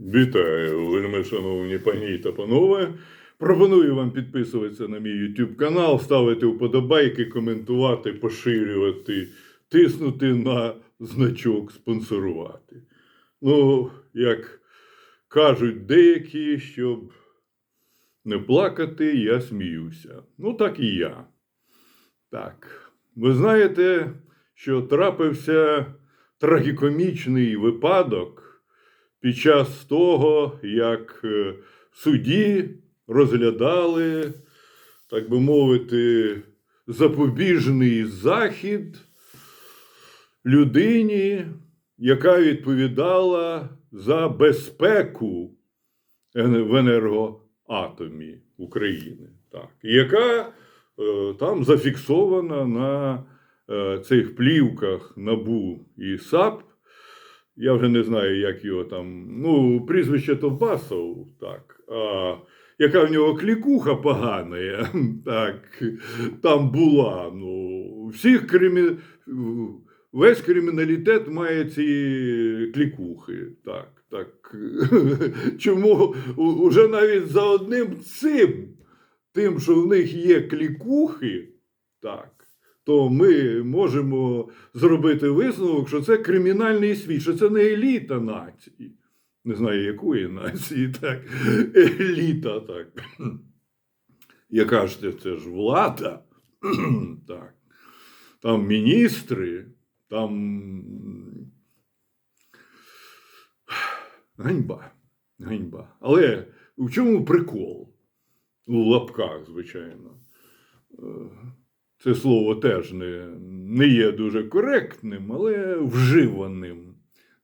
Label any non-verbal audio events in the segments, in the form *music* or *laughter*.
Вітаю, вельми шановні пані та панове. Пропоную вам підписуватися на мій YouTube канал, ставити вподобайки, коментувати, поширювати, тиснути на значок спонсорувати. Ну, як кажуть деякі, щоб не плакати, я сміюся. Ну, так і я. Так. Ви знаєте, що трапився трагікомічний випадок під час того, як е, в суді розглядали, так би мовити, запобіжний захід людині, яка відповідала за безпеку в енергоатомі України. Так. Яка е, там зафіксована на е, цих плівках НАБУ і САП. Я вже не знаю, як його там. Ну, прізвище Товбасов, так. А, яка в нього клікуха погана, так, там була. Ну, всіх кримі... Весь криміналітет має ці клікухи. Так, так. *laughs* Чому уже навіть за одним цим, тим, що в них є клікухи, так, то ми можемо зробити висновок, що це кримінальний світ, що це не еліта нації. Не знаю, якої нації, *laughs* так. Еліта, так. Яка ж це, це ж влада? *clears throat* так. Там міністри, там ганьба. Ганьба. Але в чому прикол? У лапках, звичайно. Це слово теж не, не є дуже коректним, але вживаним.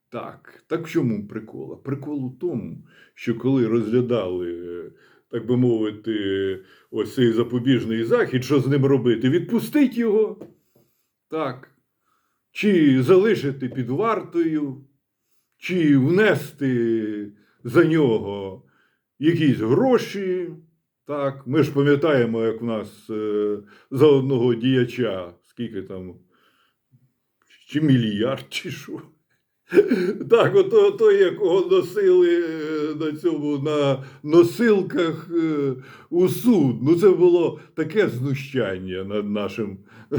Так, так в чому прикол? Прикол у тому, що коли розглядали, так би мовити, ось цей запобіжний захід, що з ним робити? Відпустить його. Так. Чи залишити під вартою, чи внести за нього якісь гроші. Так, ми ж пам'ятаємо, як в нас е, за одного діяча, скільки там, чи мільярд, чи що. Так, ото той, якого носили е, на цьому на носилках е, у суд. Ну, це було таке знущання над нашим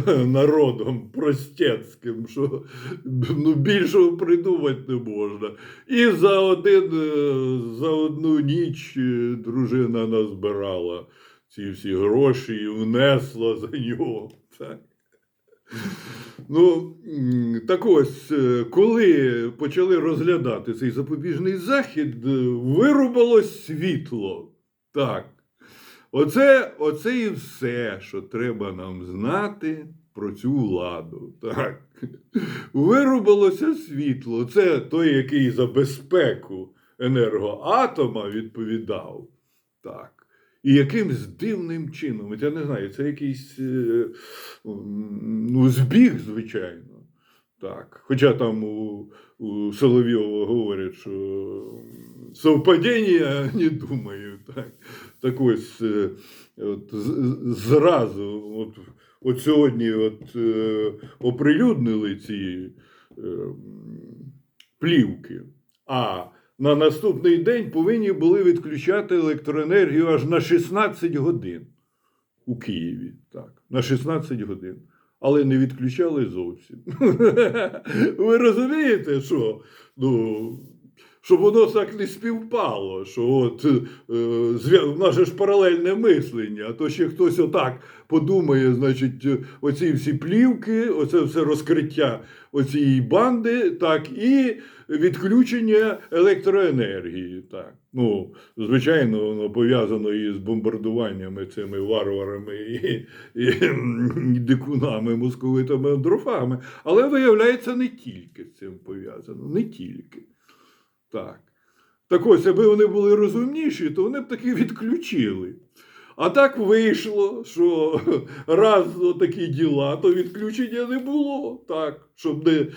е, народом простецьким, що ну, більшого придумати не можна. І за один, за одну ніч дружина назбирала ці всі гроші і внесла за нього. Так. Ну, так ось, е, коли почали розглядати цей запобіжний захід, е, вирубалось світло. Так. Оце, оце і все, що треба нам знати про цю владу. Так. Вирубалося світло. Це той, який за безпеку енергоатома відповідав. Так. І якимсь дивним чином, я не знаю, це якийсь е, ну, збіг, звичайно. Так. Хоча там у, у Соловйова говорять, що совпадіння, не думаю. Так, так ось е, от, зразу, от, от сьогодні от, е, оприлюднили ці е, плівки. А на наступний день повинні були відключати електроенергію аж на 16 годин у Києві. Так, на 16 годин. Але не відключали зовсім. *laughs* Ви розумієте, що? Ну, щоб воно так не співпало, що от е, в нас же ж паралельне мислення, а то ще хтось отак подумає, значить, оці всі плівки, оце все розкриття оцієї банди, так, і відключення електроенергії. Так. Ну, звичайно, воно пов'язано із бомбардуваннями цими варварами і, і, і дикунами, московитами, андрофами. Але виявляється, не тільки з цим пов'язано, не тільки. Так. Так ось, аби вони були розумніші, то вони б таки відключили. А так вийшло, що *laughs* раз такі діла, то відключення не було. Так, щоб не е,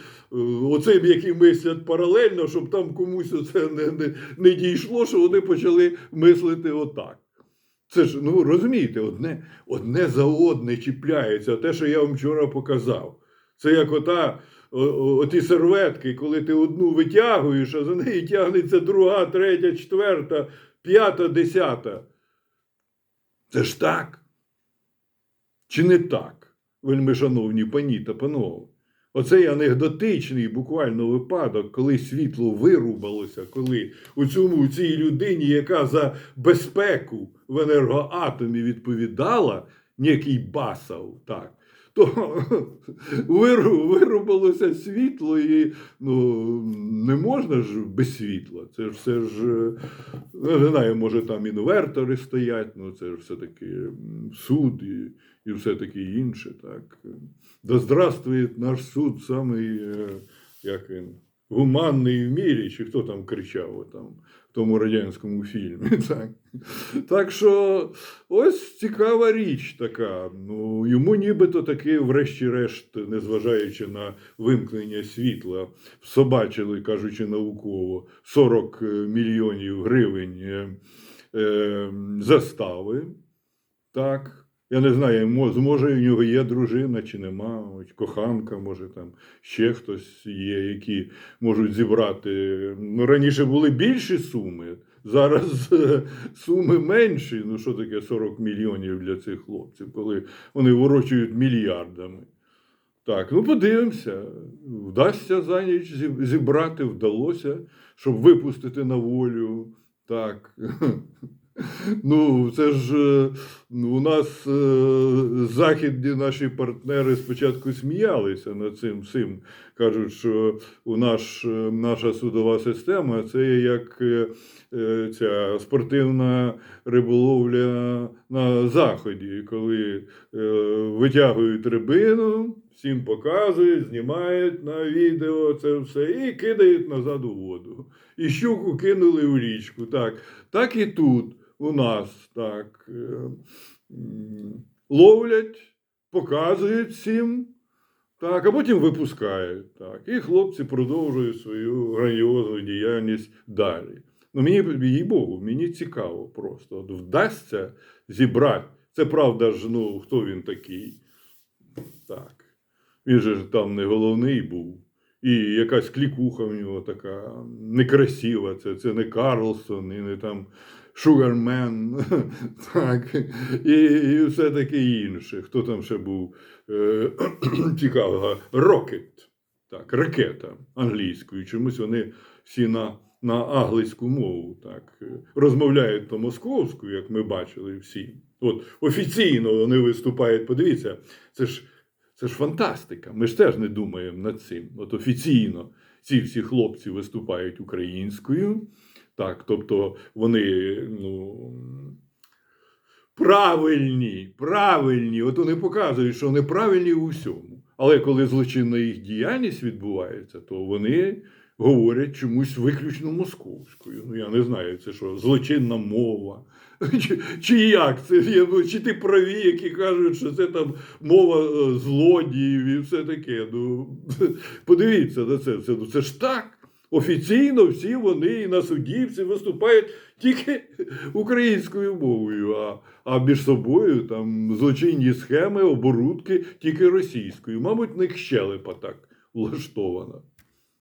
оцим, які мислять паралельно, щоб там комусь це не, не, не дійшло, що вони почали мислити отак. Це ж, ну розумієте, одне, одне за одне чіпляється. Те, що я вам вчора показав. Це як ота оті серветки, коли ти одну витягуєш, а за неї тягнеться друга, третя, четверта, п'ята, десята. Це ж так. Чи не так, вельми шановні пані та панове? Оцей анекдотичний буквально випадок, коли світло вирубалося, коли у цьому у цій людині, яка за безпеку в енергоатомі відповідала, некий Басов, так, то виру- вирубалося світло, і ну, не можна ж без світла. Це ж все ж, ну, не знаю, може там інвертори стоять, ну це ж все-таки суд і, і все таке інше. Так. Да здравствує наш суд, самий, е, як він, гуманний в мірі, чи хто там кричав там, в тому радянському фільмі. *laughs* Так. так що ось цікава річ така. Ну, йому нібито таки, врешті-решт, незважаючи на вимкнення світла, собачили, кажучи науково, 40 мільйонів гривень е, е, застави. Так. Я не знаю, зможе у нього є дружина чи нема, коханка, може там ще хтось є, які можуть зібрати. Ну, раніше були більші суми, зараз *laughs* суми менші. Ну, що таке 40 мільйонів для цих хлопців, коли вони ворочують мільярдами. Так, ну подивимося. Вдасться за ніч зібрати, вдалося, щоб випустити на волю. Так. *laughs* Ну, це ж е, у нас е, західні наші партнери спочатку сміялися над цим всім. Кажуть, що у наш, е, наша судова система це як ця спортивна риболовля на заході, коли витягують рибину, всім показують, знімають на відео це все і кидають назад у воду. І щуку кинули в річку. Так, так і тут у нас так е, ловлять, показують всім. Так, а потім випускають. Так. І хлопці продовжують свою грандіозну діяльність далі. Ну, мені, їй Богу, мені цікаво просто. От вдасться зібрати. Це правда ж, ну, хто він такий? Так. Він же там не головний був. І якась клікуха в нього така некрасива. Це, це не Карлсон, і не там Шугармен, *laughs* так, і, і все таке інше. Хто там ще був е? *clears throat* Рокет. Так, ракета англійською. Чомусь вони всі на, на англійську мову так, е, розмовляють то московською, як ми бачили всі. От офіційно вони виступають. Подивіться, це ж, це ж фантастика. Ми ж теж не думаємо над цим. От офіційно ці всі хлопці виступають українською. Так, тобто вони ну, правильні, правильні. От вони показують, що вони правильні у всьому. Але коли злочинна їх діяльність відбувається, то вони говорять чомусь виключно московською. Ну, я не знаю, це що, злочинна мова. *laughs* Чи, чи як це? Ну, Чи ти праві, які кажуть, що це там мова е, злодіїв і все таке. Ну, *laughs* подивіться на це все. Ну, це ж так. Офіційно всі вони і на суді всі виступають тільки українською мовою, а, а між собою там злочинні схеми, оборудки тільки російською. Мабуть, в них щелепа так влаштована.